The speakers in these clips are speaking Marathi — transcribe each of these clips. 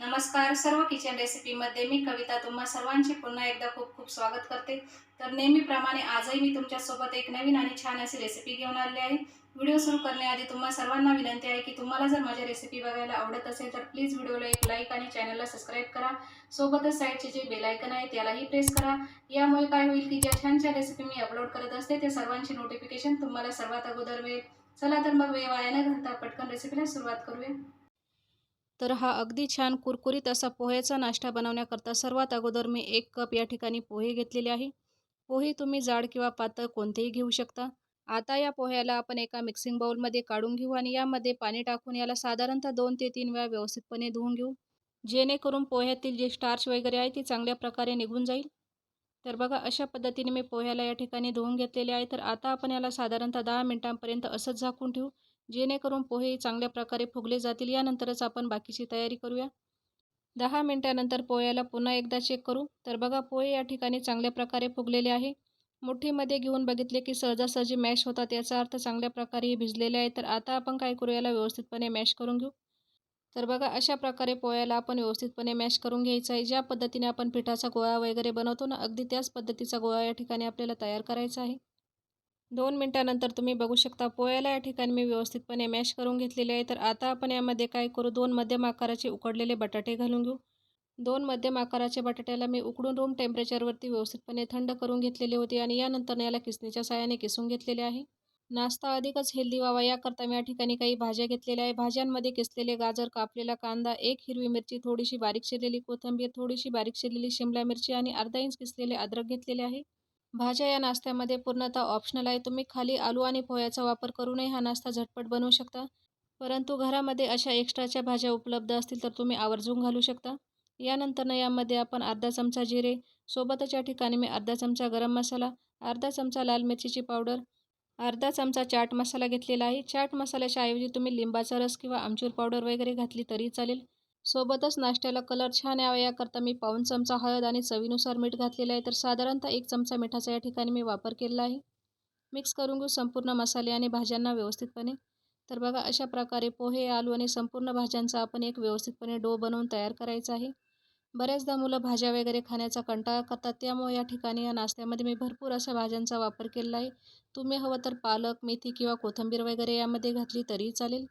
नमस्कार सर्व किचन रेसिपीमध्ये मी कविता तुम्हा सर्वांचे पुन्हा एकदा खूप खूप स्वागत करते. तर नेहमीप्रमाणे आजही मी तुमच्यासोबत एक नवीन आणि छान अशी रेसिपी घेऊन आली आहे. व्हिडिओ सुरू करण्याआधी तुम्हा सर्वांना विनंती आहे की तुम्हाला जर माझ्या रेसिपी बघायला आवडत असेल तर प्लीज व्हिडिओला एक लाईक आणि चॅनलला सबस्क्राईब करा. सोबतच साईडचे जे बेलायकन आहे त्यालाही प्रेस करा. यामुळे काय होईल की ज्या छान छान रेसिपी मी अपलोड करत असते ते सर्वांचे नोटिफिकेशन तुम्हाला सर्वात अगोदर मिळेल. चला तर मग वेळ वाया न घालता पटकन रेसिपीला सुरुवात करूया. तर हा अगदी छान कुरकुरीत असा पोह्याचा नाश्ता बनवण्याकरता सर्वात अगोदर मी एक कप या ठिकाणी पोहे घेतलेले आहे. पोहे तुम्ही जाड किंवा पातळ कोणतेही घेऊ शकता. आता या पोह्याला आपण एका मिक्सिंग बाउलमध्ये काढून घेऊ आणि यामध्ये पाणी टाकून याला साधारणतः दोन ते तीन वेळा व्यवस्थितपणे धुवून घेऊ. जेणेकरून पोह्यातील जे स्टार्च वगैरे आहे ती चांगल्या प्रकारे निघून जाईल. तर बघा अशा पद्धतीने मी पोह्याला या ठिकाणी धुवून घेतलेले आहे. तर आता आपण याला साधारणतः दहा मिनटांपर्यंत असंच झाकून ठेवू. जेणेकरून पोहे चांगल्या प्रकारे फुगले जातील यानंतरच आपण बाकीची तयारी करूया. दहा मिनटानंतर पोह्याला पुन्हा एकदा चेक करू. तर बघा पोहे या ठिकाणी चांगल्या प्रकारे फुगलेले आहे. मुठीमध्ये घेऊन बघितले की सहजासहजी मॅश होतात याचा अर्थ चांगल्या प्रकारे हे भिजलेले आहे. तर आता आपण काय करू याला व्यवस्थितपणे मॅश करून घेऊ. तर बघा अशा प्रकारे पोह्याला आपण व्यवस्थितपणे मॅश करून घ्यायचं आहे. ज्या पद्धतीने आपण पिठाचा गोळा वगैरे बनवतो ना अगदी त्याच पद्धतीचा गोळा या ठिकाणी आपल्याला तयार करायचा आहे. दोन मिनटानंतर तुम्ही बघू शकता पोयाला या ठिकाणी मी व्यवस्थितपणे मॅश करून घेतलेले आहे. तर आता आपण यामध्ये काय करू? दोन मध्यम आकाराचे उकडलेले बटाटे घालून घेऊ. दोन मध्यम आकाराच्या बटाट्याला मी उकडून रूम टेम्परेचरवरती व्यवस्थितपणे थंड करून घेतलेले होते आणि यानंतर याला किसणीच्या साहाय्याने किसून घेतलेले आहे. नाश्ता अधिकच हेल्दी व्हावा. याकरता मी या ठिकाणी काही भाज्या घेतलेल्या आहे. भाज्यांमध्ये किसलेले गाजर कापलेला कांदा एक हिरवी मिरची थोडीशी बारीक शिरलेली कोथिंबीर थोडीशी बारीक शिरलेली शिमला मिरची आणि अर्धा इंच किसलेले अद्रक घेतलेले आहे. भाज्या या नाश्त्यामध्ये पूर्णतः ऑप्शनल आहे. तुम्ही खाली आलू आणि पोह्याचा वापर करूनही हा नाश्ता झटपट बनवू शकता. परंतु घरामध्ये अशा एक्स्ट्राच्या भाज्या उपलब्ध असतील तर तुम्ही आवर्जून घालू शकता. यानंतरनं यामध्ये आपण अर्धा चमचा जिरे सोबतच या ठिकाणी मी अर्धा चमचा गरम मसाला अर्धा चमचा लाल मिरचीची पावडर अर्धा चमचा चाट मसाला घेतलेला आहे. चाट मसाल्याच्या ऐवजी तुम्ही लिंबाचा रस किंवा आमचूर पावडर वगैरे घातली तरी चालेल. सोबतच नाश्त्याला कलर छान यावा याकरता मी पाऊन चमचा हळद आणि चवीनुसार मीठ घातलेलं आहे तर साधारणतः एक चमचा मिठाचा या ठिकाणी मी वापर केलेला आहे. मिक्स करून घेऊ संपूर्ण मसाले आणि भाज्यांना व्यवस्थितपणे. तर बघा अशा प्रकारे पोहे आलू आणि संपूर्ण भाज्यांचा आपण एक व्यवस्थितपणे डो बनवून तयार करायचा आहे. बऱ्याचदा मुलं भाज्या वगैरे खाण्याचा कंटाळा करतात त्यामुळे या ठिकाणी या नाश्त्यामध्ये मी भरपूर अशा भाज्यांचा वापर केलेला आहे. तुम्ही हवं तर पालक मेथी किंवा कोथिंबीर वगैरे यामध्ये घातली तरी चालेल.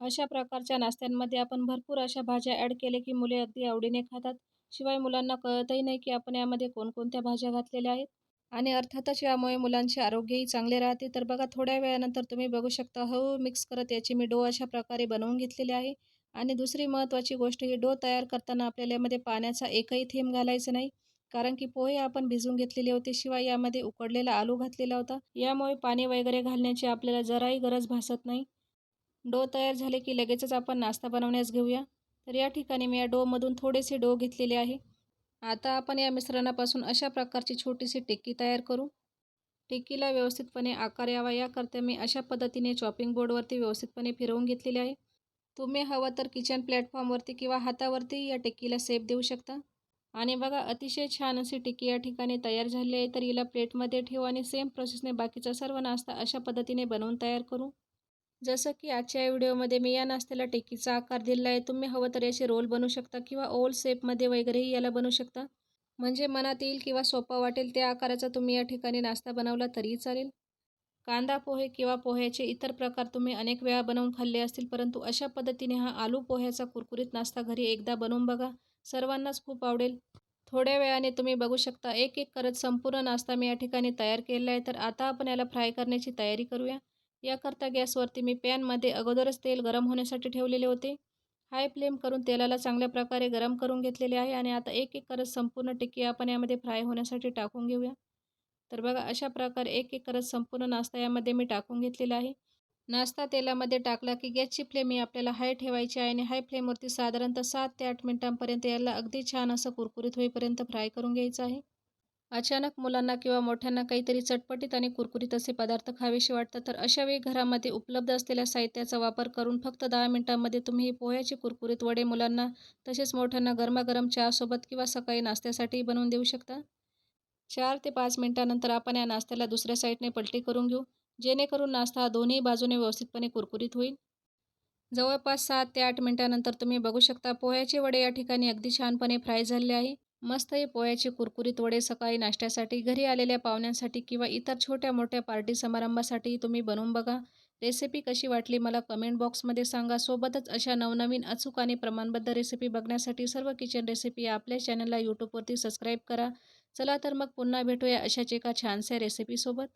अशा प्रकारच्या नाश्त्यांमध्ये आपण भरपूर अशा भाज्या ॲड केले की मुले अगदी आवडीने खातात. शिवाय मुलांना कळतही नाही की आपण यामध्ये कोणकोणत्या भाज्या घातलेल्या आहेत. आणि अर्थातच यामुळे मुलांचे आरोग्यही चांगले राहते. तर बघा थोड्या वेळानंतर तुम्ही बघू शकता हळू मिक्स करत याची मी डो अशा प्रकारे बनवून घेतलेली आहे. आणि दुसरी महत्त्वाची गोष्ट ही डो तयार करताना आपल्याला यामध्ये पाण्याचा एकही थेंब घालायचा नाही. कारण की पोहे आपण भिजून घेतलेले होते शिवाय यामध्ये उकडलेला आलू घातलेला होता. यामुळे पाणी वगैरे घालण्याची आपल्याला जराही गरज भासत नाही. डो तयार झाले की लगेचच आपण नाश्ता बनवण्यास घेऊया. तर या ठिकाणी मी या डोमधून थोडेसे डो घेतलेले आहे. आता आपण या मिश्रणापासून अशा प्रकारची छोटीशी टिक्की तयार करू. टिक्कीला व्यवस्थितपणे आकार यावा. याकरता मी अशा पद्धतीने चॉपिंग बोर्डवरती व्यवस्थितपणे फिरवून घेतलेले आहे. तुम्ही हवं तर किचन प्लॅटफॉर्मवरती किंवा हातावरती या टिक्कीला सेप देऊ शकता. आणि बघा अतिशय छान अशी टिक्की या ठिकाणी तयार झाली आहे. तर हिला प्लेटमध्ये ठेवू आणि सेम प्रोसेसने बाकीचा सर्व नाश्ता अशा पद्धतीने बनवून तयार करू. जसं की आजच्या व्हिडिओमध्ये मी या नाश्त्याला टेकीचा आकार दिला आहे. तुम्ही हवं तर याचे रोल बनवू शकता किंवा ओल शेपमध्ये वगैरेही याला बनवू शकता. म्हणजे मनात येईल किंवा सोपा वाटेल त्या आकाराचा तुम्ही या ठिकाणी नाश्ता बनवला तरीही चालेल. कांदा पोहे किंवा पोह्याचे इतर प्रकार तुम्ही अनेक वेळा बनवून खाल्ले असतील परंतु अशा पद्धतीने हा आलू पोह्याचा कुरकुरीत नाश्ता घरी एकदा बनवून बघा. सर्वांनाच खूप आवडेल. थोड्या वेळाने तुम्ही बघू शकता. एक एक करत संपूर्ण नाश्ता मी या ठिकाणी तयार केला आहे. तर आता आपण याला फ्राय करण्याची तयारी करूया. याकरता गॅसवरती मी पॅनमध्ये अगोदरच तेल गरम होण्यासाठी ठेवलेले होते. हाय फ्लेम करून तेलाला चांगल्या प्रकारे गरम करून घेतलेले आहे आणि आता एक एक करत संपूर्ण टिक्की आपण यामध्ये फ्राय होण्यासाठी टाकून घेऊया. तर बघा अशा प्रकारे एक एक करत संपूर्ण नाश्ता यामध्ये मी टाकून घेतलेला आहे. नाश्ता तेलामध्ये टाकला की गॅसची फ्लेम ही आपल्याला हाय ठेवायची आहे आणि हाय फ्लेमवरती साधारणतः सात ते आठ मिनटांपर्यंत याला अगदी छान असं कुरकुरीत होईपर्यंत फ्राय करून घ्यायचं आहे. अचानक मुलांना किंवा मोठ्यांना काहीतरी चटपटीत आणि कुरकुरीत असे पदार्थ खावेसे वाटतात तर अशा वेळी घरामध्ये उपलब्ध असलेल्या साहित्याचा वापर करून फक्त दहा मिनटांमध्ये तुम्ही ही पोह्याचे कुरकुरीत वडे मुलांना तसेच मोठ्यांना गरमागरम चहासोबत किंवा सकाळी नाश्त्यासाठी बनवून देऊ शकता? चार ते पाच मिनटानंतर आपण या नाश्त्याला दुसऱ्या साईडने पलटी करून घेऊ जेणेकरून नाश्ता हा दोन्ही बाजूने व्यवस्थितपणे कुरकुरीत होईल. जवळपास सात ते आठ मिनिटानंतर तुम्ही बघू शकता पोह्याचे वडे या ठिकाणी अगदी छानपणे फ्राय झाले आहे. मस्त हे पोह्याचे कुरकुरीत वडे सकाळी नाश्त्यासाठी घरी आलेल्या पाहुण्यांसाठी किंवा इतर छोट्या मोठ्या पार्टी समारंभासाठी तुम्ही बनवून बघा. रेसिपी कशी वाटली मला कमेंट बॉक्समध्ये सांगा. सोबतच अशा नवनवीन अचूक आणि प्रमाणबद्ध रेसिपी बघण्यासाठी सर्व किचन रेसिपी आपल्या चॅनलला यूट्यूबवरती सबस्क्राईब करा. चला तर मग पुन्हा भेटूया अशाच एका छानशा रेसिपीसोबत.